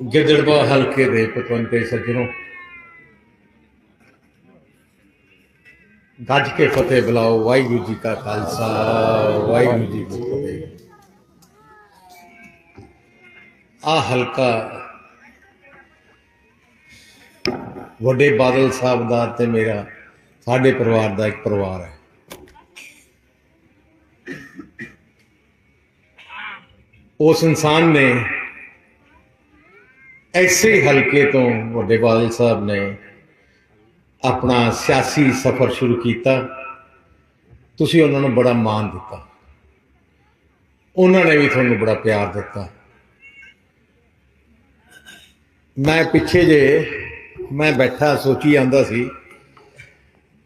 ਗਿੱਦੜਵਾ ਹਲਕੇ ਦੇ ਪਤਵੰਤੇ ਸੱਜਣੋ। ਗੱਜ ਕੇ ਫਤਿਹ ਬੁਲਾਓ, ਵਾਹਿਗੁਰੂ ਜੀ ਕਾ ਖਾਲਸਾ, ਵਾਹਿਗੁਰੂ ਜੀ ਕੀ ਫਤਿਹ। ਆ ਹਲਕਾ ਵੱਡੇ ਬਾਦਲ ਸਾਹਿਬ ਦਾ ਤੇ ਮੇਰਾ, ਸਾਡੇ ਪਰਿਵਾਰ ਦਾ ਇੱਕ ਪਰਿਵਾਰ ਹੈ। ਉਸ ਇਨਸਾਨ ਨੇ ਐਸੇ ਹਲਕੇ ਤੋਂ ਵੱਡੇ ਬਾਦਲ ਸਾਹਿਬ ਨੇ ਆਪਣਾ ਸਿਆਸੀ ਸਫ਼ਰ ਸ਼ੁਰੂ ਕੀਤਾ। ਤੁਸੀਂ ਉਹਨਾਂ ਨੂੰ ਬੜਾ ਮਾਣ ਦਿੱਤਾ। ਉਹਨਾਂ ਨੇ ਵੀ ਤੁਹਾਨੂੰ ਬੜਾ ਪਿਆਰ ਦਿੱਤਾ। ਮੈਂ ਪਿੱਛੇ ਜੇ ਮੈਂ ਬੈਠਾ ਸੋਚੀ ਜਾਂਦਾ ਸੀ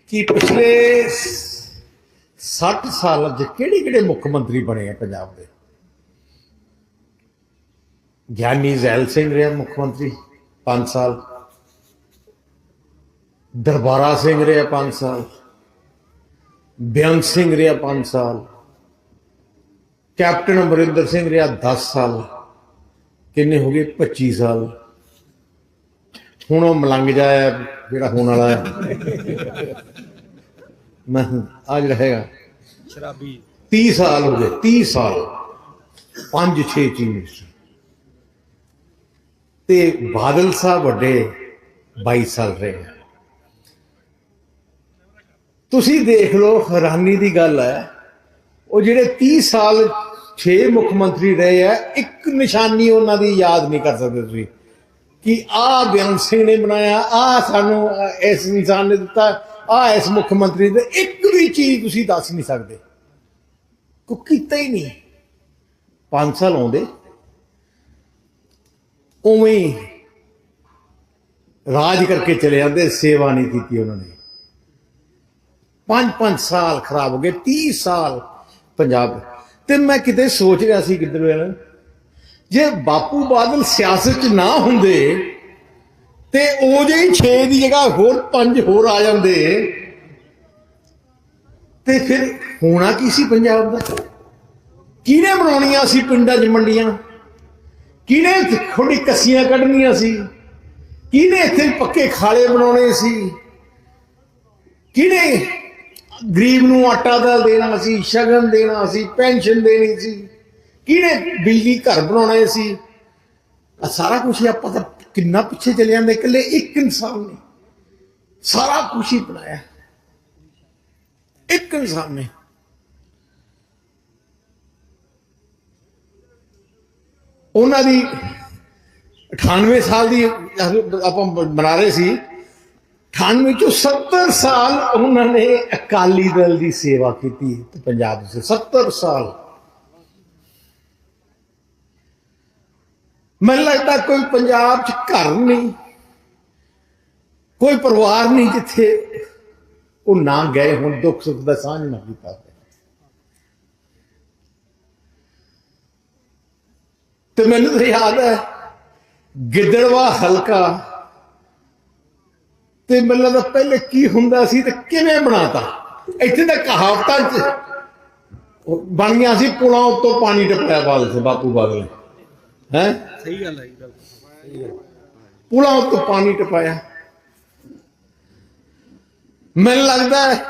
ਕਿ ਪਿਛਲੇ 60 ਸਾਲਾਂ 'ਚ ਕਿਹੜੇ ਕਿਹੜੇ ਮੁੱਖ ਮੰਤਰੀ ਬਣੇ ਆ ਪੰਜਾਬ ਦੇ? ਗਿਆਨੀ ਜ਼ੈਲ ਸਿੰਘ ਰਿਹਾ ਮੁੱਖ ਮੰਤਰੀ 5 ਸਾਲ ਦਰਬਾਰਾ ਸਿੰਘ ਰਿਹਾ 5 ਸਾਲ ਬੇਅੰਤ ਸਿੰਘ ਰਿਹਾ 5 ਸਾਲ ਕੈਪਟਨ ਅਮਰਿੰਦਰ ਸਿੰਘ ਰਿਹਾ 10 ਸਾਲ ਕਿੰਨੇ ਹੋ ਗਏ 25 ਸਾਲ ਹੁਣ ਉਹ ਮਲੰਗ ਜਾਇਆ ਜਿਹੜਾ ਹੋਣ ਵਾਲਾ ਹੈ ਮੈਂ ਆ ਜਿਹੜਾ ਹੈਗਾ ਸ਼ਰਾਬੀ 30 ਸਾਲ ਹੋ ਗਏ 30 ਸਾਲ 5 6 ਚੀਜ਼ ਤੇ ਬਾਦਲ ਸਾਹਿਬ ਵੱਡੇ 22 ਸਾਲ ਰਹੇ ਆ। ਤੁਸੀਂ ਦੇਖ ਲਓ, ਹੈਰਾਨੀ ਦੀ ਗੱਲ ਹੈ, ਉਹ ਜਿਹੜੇ 30 ਸਾਲ 6 ਮੁੱਖ ਮੰਤਰੀ ਰਹੇ ਆ, ਇੱਕ ਨਿਸ਼ਾਨੀ ਉਹਨਾਂ ਦੀ ਯਾਦ ਨਹੀਂ ਕਰ ਸਕਦੇ ਤੁਸੀਂ ਕਿ ਆ ਬੇਅੰਤ ਸਿੰਘ ਨੇ ਬਣਾਇਆ ਆ ਸਾਨੂੰ ਇਸ ਇਨਸਾਨ ਨੇ ਦਿੱਤਾ ਆ ਇਸ ਮੁੱਖ ਮੰਤਰੀ ਦੇ ਇੱਕ ਵੀ ਚੀਜ਼ ਤੁਸੀਂ ਦੱਸ ਨਹੀਂ ਸਕਦੇ। ਕੋ ਕੀਤਾ ਹੀ ਨਹੀਂ। 5 ਸਾਲ ਆਉਂਦੇ। ਉਵੇਂ ਰਾਜ ਕਰਕੇ ਚਲੇ ਜਾਂਦੇ, ਸੇਵਾ ਨਹੀਂ ਕੀਤੀ ਉਹਨਾਂ ਨੇ। ਪੰਜ ਪੰਜ ਸਾਲ ਖਰਾਬ ਹੋ ਗਏ 30 ਸਾਲ ਪੰਜਾਬ। ਤੇ ਮੈਂ ਕਿਤੇ ਸੋਚ ਰਿਹਾ ਸੀ ਕਿੱਧਰ ਵੇਲੇ ਜੇ ਬਾਪੂ ਬਾਦਲ ਸਿਆਸਤ 'ਚ ਨਾ ਹੁੰਦੇ ਤੇ ਉਹ ਜਿਹੀ 6 ਦੀ ਜਗ੍ਹਾ ਹੋਰ 5 ਹੋਰ ਆ ਜਾਂਦੇ ਤੇ ਫਿਰ ਹੋਣਾ ਕੀ ਸੀ ਪੰਜਾਬ ਦਾ? ਕਿਹਨੇ ਬਣਾਉਣੀਆਂ ਸੀ ਪਿੰਡਾਂ 'ਚ ਮੰਡੀਆਂ? ਕਿਹਨੇ ਥੋੜੀ ਕੱਸੀਆਂ ਕੱਢਣੀਆਂ ਸੀ? ਕਿਹਨੇ ਇੱਥੇ ਪੱਕੇ ਖਾਲੇ ਬਣਾਉਣੇ ਸੀ? ਕਿਹਨੇ ਗਰੀਬ ਨੂੰ ਆਟਾ ਦਾਲ ਦੇਣਾ ਸੀ, ਸ਼ਗਨ ਦੇਣਾ ਸੀ, ਪੈਨਸ਼ਨ ਦੇਣੀ ਸੀ? ਕਿਹਨੇ ਬਿਜਲੀ ਘਰ ਬਣਾਉਣੇ ਸੀ? ਆ ਸਾਰਾ ਕੁਝ ਆਪਾਂ ਤਾਂ ਕਿੰਨਾ ਪਿੱਛੇ ਚਲੇ ਜਾਂਦੇ, ਇਕੱਲੇ ਇੱਕ ਇਨਸਾਨ ਨੇ। ਸਾਰਾ ਕੁਝ ਹੀ ਬਣਾਇਆ। ਇੱਕ ਇਨਸਾਨ ਨੇ। ਉਹਨਾਂ ਦੀ 98 ਸਾਲ ਦੀ ਆਪਾਂ ਬਣਾ ਰਹੇ ਸੀ। 98 ਚੋਂ 70 ਸਾਲ ਉਹਨਾਂ ਨੇ ਅਕਾਲੀ ਦਲ ਦੀ ਸੇਵਾ ਕੀਤੀ ਤੇ ਪੰਜਾਬ ਦੇ 70 ਸਾਲ। ਮੈਨੂੰ ਲੱਗਦਾ ਕੋਈ ਪੰਜਾਬ 'ਚ ਘਰ ਨਹੀਂ, ਕੋਈ ਪਰਿਵਾਰ ਨਹੀਂ ਜਿੱਥੇ ਉਹ ਨਾ ਗਏ ਹੁਣ ਦੁੱਖ ਸੁੱਖ ਦਾ ਸਾਂਝ ਨਾ ਕੀਤਾ ਤੇ ਮੈਨੂੰ ਤਾਂ ਯਾਦ ਹੈ ਗਿੱਦੜਵਾ ਹਲਕਾ। ਤੇ ਮੈਨੂੰ ਲੱਗਦਾ ਪਹਿਲੇ ਕੀ ਹੁੰਦਾ ਸੀ ਤੇ ਕਿਵੇਂ ਬਣਾਤਾ? ਇੱਥੇ ਤਾਂ ਕਹਾਵਤਾਂ ਚ ਬਣ ਗਿਆ ਸੀ ਪੁਲਾਂ ਉੱਤੋਂ ਪਾਣੀ ਟਪਾਇਆ ਬਾਦਲ ਸੇ ਬਾਪੂ ਬਾਦਲ ਨੇ। ਹੈ? ਸਹੀ ਗੱਲ ਹੈ ਜੀ ਪੁਲਾਂ ਉੱਤੋਂ ਪਾਣੀ ਟਪਾਇਆ। ਮੈਨੂੰ ਲੱਗਦਾ ਹੈ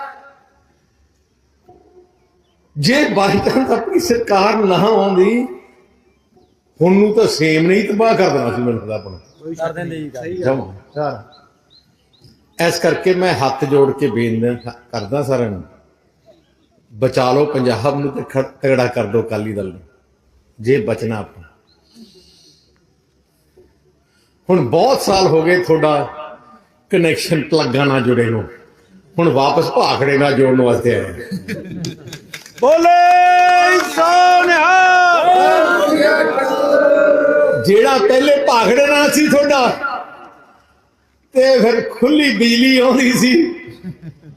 ਜੇ ਬਾਈ ਚਾਂਸ ਆਪਣੀ ਸਰਕਾਰ ਨਾ ਆਉਂਦੀ ਹੁਣ ਨੂੰ ਤਾਂ ਸੇਮ ਨਹੀਂ ਤਬਾਹ ਕਰ ਦੇਣਾ ਸੀ ਮੈਨੂੰ ਲੱਗਦਾ ਆਪਣਾ ਕਰ ਦਿੰਦੇ ਜੀ ਸਹੀ ਗੱਲ। ਇਸ ਕਰਕੇ ਮੈਂ ਹੱਥ ਜੋੜ ਕੇ ਬੇਨਤੀ ਕਰਦਾ ਸਾਰਿਆਂ ਨੂੰ ਬਚਾ ਲਓ ਪੰਜਾਬ ਨੂੰ ਤੇ ਤਗੜਾ ਕਰ ਦਿਓ ਅਕਾਲੀ ਦਲ ਨੂੰ ਜੇ ਬਚਣਾ ਆਪਾਂ। ਹੁਣ ਬਹੁਤ ਸਾਲ ਹੋ ਗਏ ਤੁਹਾਡਾ ਕਨੈਕਸ਼ਨ ਪਲੱਗਾਂ ਨਾਲ ਜੁੜੇ ਨੂੰ ਹੁਣ ਵਾਪਸ ਭਾਖੜੇ ਨਾਲ ਜੋੜਨ ਵਾਸਤੇ ਆਏ। ਬੋਲੇ ਸੋਨਿਹਾ ਜਿਹੜਾ ਪਹਿਲੇ ਭਾਖੜੇ ਨਾਲ ਸੀ ਤੁਹਾਡਾ, ਤੇ ਫਿਰ ਖੁੱਲੀ ਬਿਜਲੀ ਆਉਂਦੀ ਸੀ,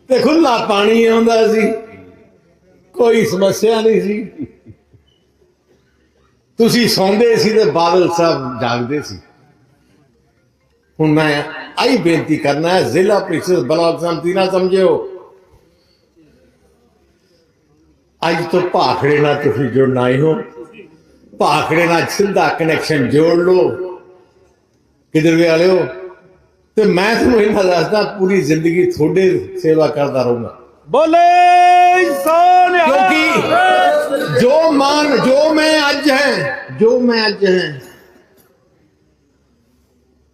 ਤੇ ਖੁੱਲਾ ਪਾਣੀ ਆਉਂਦਾ ਸੀ, ਕੋਈ ਸਮੱਸਿਆ ਨਹੀਂ ਸੀ। ਤੁਸੀਂ ਸੌਂਦੇ ਸੀ ਤੇ ਬਾਦਲ ਸਾਹਿਬ ਜਾਗਦੇ ਸੀ। ਹੁਣ ਮੈਂ ਆਈ ਬੇਨਤੀ ਕਰਨਾ ਹੈ, ਜ਼ਿਲ੍ਹਾ ਪ੍ਰੀਸ਼ਦ ਬਲਾਕ ਸੰਮਤੀ ਨਾ ਸਮਝਿਓ। ਅੱਜ ਤੋਂ ਭਾਖੜੇ ਨਾਲ ਤੁਸੀਂ ਜੁੜਨਾ ਹੀ ਹੋ। ਭਾਖੜੇ ਨਾਲ ਸਿੱਧਾ ਕਨੈਕਸ਼ਨ ਜੋੜ ਲਓ। ਕਿਧਰ ਵਾਲਿਓ ਤੇ ਮੈਂ ਤੁਹਾਨੂੰ ਇਹਨਾਂ ਦੱਸਦਾ ਪੂਰੀ ਜ਼ਿੰਦਗੀ ਤੁਹਾਡੇ ਸੇਵਾ ਕਰਦਾ ਰਹੂੰਗਾ। ਬੋਲੇ ਸੋਨਿਆ ਕਿਉਂਕਿ ਜੋ ਮਾਨ ਜੋ ਮੈਂ ਅੱਜ ਹੈ ਜੋ ਮੈਂ ਅੱਜ ਹੈ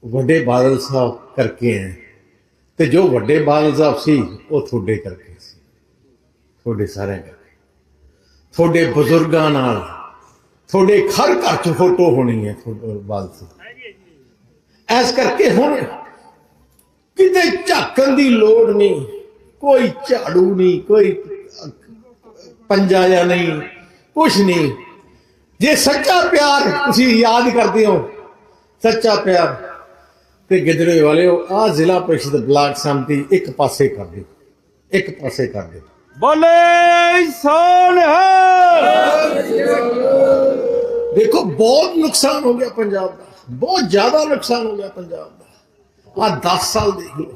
ਵੱਡੇ ਬਾਦਲ ਸਾਹਿਬ ਕਰਕੇ ਹੈ। ਤੇ ਜੋ ਵੱਡੇ ਬਾਦਲ ਸਾਹਿਬ ਸੀ ਉਹ ਤੁਹਾਡੇ ਕਰਕੇ ਸੀ। ਤੁਹਾਡੇ ਸਾਰਿਆਂ ਕਰਕੇ। ਤੁਹਾਡੇ ਬਜ਼ੁਰਗਾਂ ਨਾਲ। ਤੁਹਾਡੇ ਘਰ ਘਰ ਚ ਫੋਟੋ ਹੋਣੀ ਹੈ, ਤੁਹਾਡੇ ਐਸ ਕਰਕੇ ਹੁਣ ਕਿਤੇ ਝਾਕਣ ਦੀ ਲੋੜ ਨਹੀਂ। ਕੋਈ ਝਾੜੂ ਨਹੀਂ, ਕੋਈ ਪੰਜਾ ਜਾਂ ਨਹੀਂ, ਕੁਛ ਨਹੀਂ। ਜੇ ਸੱਚਾ ਪਿਆਰ ਤੁਸੀਂ ਯਾਦ ਕਰਦੇ ਹੋ, ਸੱਚਾ ਪਿਆਰ। ਤੇ ਗਿੱਦੜੇ ਵਾਲਿਓ ਆ ਜ਼ਿਲ੍ਹਾ ਪ੍ਰੀਸ਼ਦ ਬਲਾਕ ਸੰਮਤੀ ਇੱਕ ਪਾਸੇ ਕਰ ਦਿਓ, ਇੱਕ ਪਾਸੇ ਕਰ ਦਿਓ। ਬੋਲੇ ਸੋਨਿਆ ਦੇਖੋ, ਬਹੁਤ ਨੁਕਸਾਨ ਹੋ ਗਿਆ ਪੰਜਾਬ ਦਾ। ਬਹੁਤ ਜ਼ਿਆਦਾ ਨੁਕਸਾਨ ਹੋ ਗਿਆ ਪੰਜਾਬ ਦਾ। ਆ 10 ਸਾਲ ਦੇਖ ਲਓ।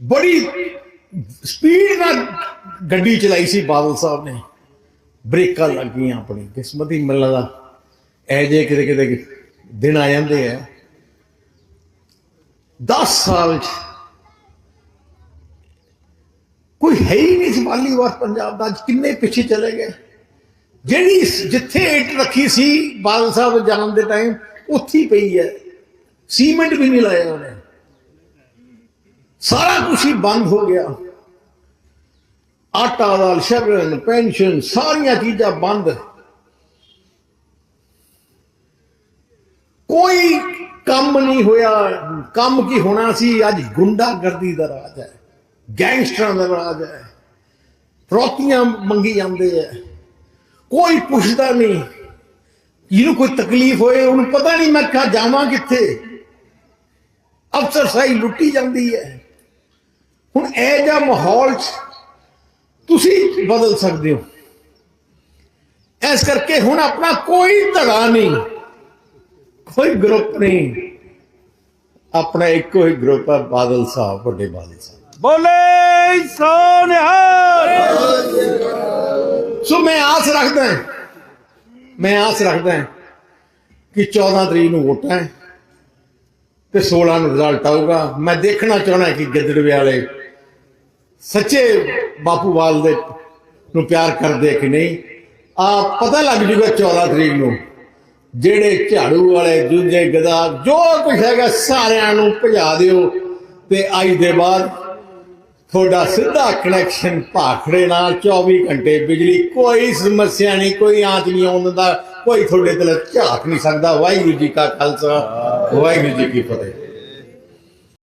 ਬੜੀ ਸਪੀਡ ਨਾਲ ਗੱਡੀ ਚਲਾਈ ਸੀ ਬਾਦਲ ਸਾਹਿਬ ਨੇ। ਬ੍ਰੇਕਾਂ ਲੱਗੀਆਂ ਆਪਣੀ, ਕਿਸਮਤ ਹੀ ਮਿਲਦਾ ਐ ਜੇ ਕਿਤੇ ਕਿਤੇ ਦਿਨ ਆ ਜਾਂਦੇ ਆ। 10 ਸਾਲ ਚ ਕੋਈ ਹੈ ਹੀ ਨਹੀਂ ਮਾਲੀ ਵਾਰ ਪੰਜਾਬ ਦਾ। ਅੱਜ ਕਿੰਨੇ ਪਿੱਛੇ ਚਲੇ ਗਏ? ਜਿਹੜੀ ਜਿੱਥੇ ਇੱਟ ਰੱਖੀ ਸੀ, ਬਾਦਲ ਸਾਹਿਬ ਜਾਣ ਦੇ ਟਾਈਮ ਉੱਥੇ ਪਈ ਹੈ। ਸੀਮੈਂਟ ਵੀ ਨਹੀਂ ਲਾਇਆ ਉਹਨੇ। ਸਾਰਾ ਕੁਝ ਹੀ ਬੰਦ ਹੋ ਗਿਆ। ਆਟਾ, ਦਾਲ, ਸ਼ਗਨ, ਪੈਨਸ਼ਨ, ਸਾਰੀਆਂ ਚੀਜ਼ਾਂ ਬੰਦ। ਕੋਈ ਕੰਮ ਨਹੀਂ ਹੋਇਆ। ਕੰਮ ਕੀ ਹੋਣਾ ਸੀ? ਅੱਜ ਗੁੰਡਾਗਰਦੀ ਦਾ ਰਾਜ ਹੈ। ਗੈਂਗਸਟਰਾਂ ਦਾ ਰਾਜ ਹੈ। ਫਰੋਤੀਆਂ ਮੰਗੀ ਜਾਂਦੇ ਹੈ। ਕੋਈ ਪੁੱਛਦਾ ਨਹੀਂ। ਜਿਹਨੂੰ ਕੋਈ ਤਕਲੀਫ ਹੋਏ, ਉਹਨੂੰ ਪਤਾ ਨਹੀਂ ਮੈਂ ਕਹਾਂ ਜਾਵਾਂ ਕਿੱਥੇ। ਅਫਸਰ ਸਾਈ ਲੁੱਟੀ ਜਾਂਦੀ ਹੈ। ਹੁਣ ਇਹ ਜਿਹਾ ਮਾਹੌਲ ਤੁਸੀਂ ਬਦਲ ਸਕਦੇ ਹੋ। ਇਸ ਕਰਕੇ ਹੁਣ ਆਪਣਾ ਕੋਈ ਧੜਾ ਨਹੀਂ, ਕੋਈ ਗਰੁੱਪ ਨਹੀਂ। ਆਪਣਾ ਇੱਕੋ ਹੀ ਗਰੁੱਪ ਹੈ, ਬਾਦਲ ਸਾਹਿਬ, ਵੱਡੇ ਬਾਦਲ ਸਾਹਿਬ। ਬੋਲੇ ਸੋਨਿਆ ਸੋ ਮੈਂ ਆਸ ਰੱਖਦਾ ਹਾਂ, ਮੈਂ ਆਸ ਰੱਖਦਾ ਹਾਂ ਕਿ 14 ਤਰੀਕ ਨੂੰ ਵੋਟਾਂ ਹੈ ਤੇ 16 ਨੂੰ ਰਿਜ਼ਲਟ ਆਊਗਾ। ਮੈਂ ਦੇਖਣਾ ਚਾਹਣਾ ਕਿ ਗਿੱਦੜਵੇ ਵਾਲੇ ਸੱਚੇ ਬਾਪੂਵਾਲ ਦੇ ਨੂੰ ਪਿਆਰ ਕਰਦੇ ਕਿ ਨਹੀਂ। ਆ ਪਤਾ ਲੱਗ ਜੂਗਾ 14 ਤਰੀਕ ਨੂੰ ਜਿਹੜੇ ਝਾੜੂ ਵਾਲੇ, ਦੂਜੇ ਗਦਾ ਜੋ ਕੁਝ ਹੈਗਾ ਸਾਰਿਆਂ ਨੂੰ ਭਜਾ ਦਿਓ ਤੇ ਅੱਜ ਦੇ ਬਾਅਦ ਤੁਹਾਡਾ ਸਿੱਧਾ ਕਨੈਕਸ਼ਨ ਭਾਖੜੇ ਨਾਲ 24 ਘੰਟੇ ਬਿਜਲੀ, ਕੋਈ ਸਮੱਸਿਆ ਨਹੀਂ, ਕੋਈ ਆਂਚ ਨਹੀਂ ਆਉਣ ਦਿੰਦਾ ਕੋਈ ਤੁਹਾਡੇ ਤੇ ਝਾਕ ਨਹੀਂ ਸਕਦਾ। ਵਾਹਿਗੁਰੂ ਜੀ ਕਾ ਖਾਲਸਾ, ਵਾਹਿਗੁਰੂ ਜੀ ਕੀ ਫਤਿਹ।